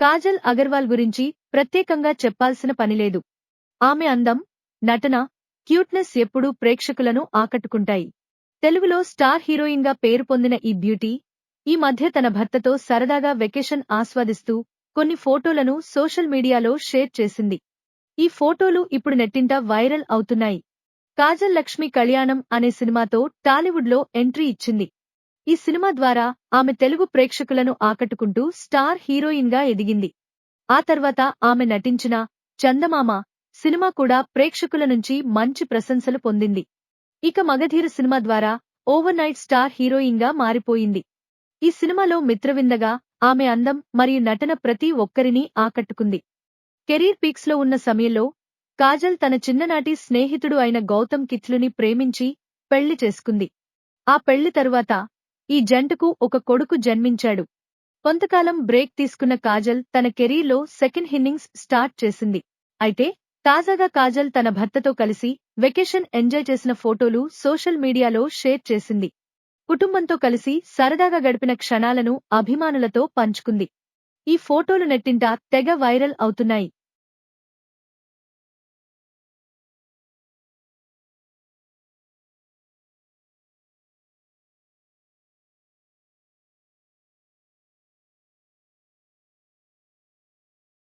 కాజల్ అగర్వాల్ గురించి ప్రత్యేకంగా చెప్పాల్సిన పనిలేదు ఆమె అందం నటన క్యూట్నెస్ ఎప్పుడూ ప్రేక్షకులను ఆకట్టుకుంటాయి. తెలుగులో స్టార్ హీరోయిన్గా పేరు పొందిన ఈ బ్యూటీ ఈ మధ్య తన భర్తతో సరదాగా వెకేషన్ ఆస్వాదిస్తూ కొన్ని ఫోటోలను సోషల్ మీడియాలో షేర్ చేసింది. ఈ ఫోటోలు ఇప్పుడు నెట్టింట వైరల్ అవుతున్నాయి. కాజల్ లక్ష్మి కళ్యాణం అనే సినిమాతో టాలీవుడ్లో ఎంట్రీ ఇచ్చింది. ఈ సినిమా ద్వారా ఆమె తెలుగు ప్రేక్షకులను ఆకట్టుకుంటూ స్టార్ హీరోయిన్గా ఎదిగింది. ఆ తర్వాత ఆమె నటించిన చందమామ సినిమా కూడా ప్రేక్షకుల నుంచి మంచి ప్రశంసలు పొందింది. ఇక మగధీర సినిమా ద్వారా ఓవర్ నైట్ స్టార్ హీరోయిన్గా మారిపోయింది. ఈ సినిమాలో మిత్రవిందగా ఆమె అందం మరియు నటన ప్రతి ఒక్కరినీ ఆకట్టుకుంది. కెరీర్ పీక్స్లో ఉన్న సమయంలో కాజల్ తన చిన్ననాటి స్నేహితుడు అయిన గౌతమ్ కిత్లుని ప్రేమించి పెళ్ళి చేసుకుంది. ఆ పెళ్ళి తరువాత ఈ జంటకు ఒక కొడుకు జన్మించాడు. కొంతకాలం బ్రేక్ తీసుకున్న కాజల్ తన కెరీర్లో సెకండ్ ఇన్నింగ్స్ స్టార్ట్ చేసింది. అయితే తాజాగా కాజల్ తన భర్తతో కలిసి వెకేషన్ ఎంజాయ్ చేసిన ఫోటోలు సోషల్ మీడియాలో షేర్ చేసింది. కుటుంబంతో కలిసి సరదాగా గడిపిన క్షణాలను అభిమానులతో పంచుకుంది. ఈ ఫోటోలు నెట్టింట తెగ వైరల్ అవుతున్నాయి.